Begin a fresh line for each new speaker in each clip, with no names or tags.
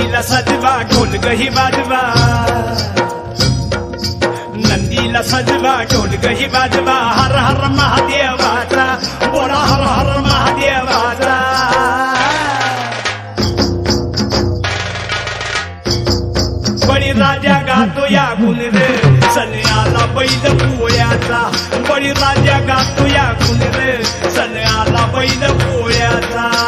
ढोलकही वाजवा. नंदीला सजवा ढोलकही वाजवा. हर हर महादेवाचा बोला हर हर महादेवाचा बळी राजा गातो या गुण रे. सन्याला बैल पोळ्याचा बळी राजा गातो या गुण रे. सन्याला बैल पोळ्याचा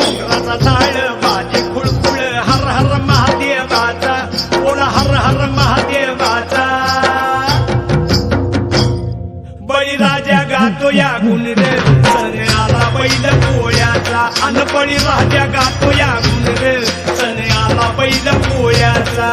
बैल पोळ्याचा अनपणी बळीराजा गातो या गुण रे सन्याला बैल पोळ्याचा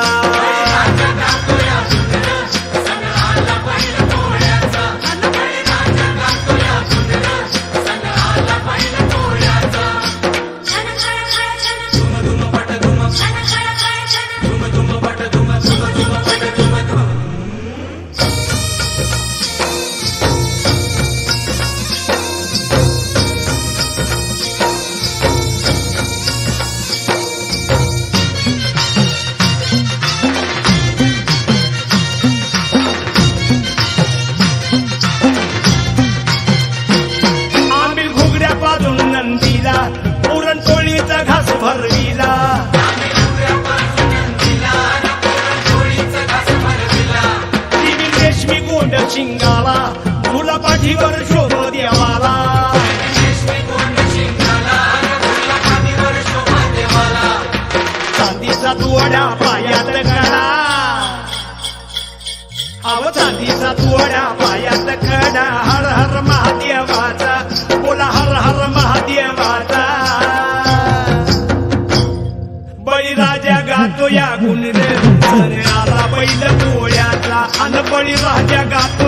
रेशमी शिंगाला मुला पाठीवर शोभ देवाला. चांदीचा तुवडा पायात कडा अव चांदीचा तुवडा पायात कडा हर हर महादेवा. गातो या गुण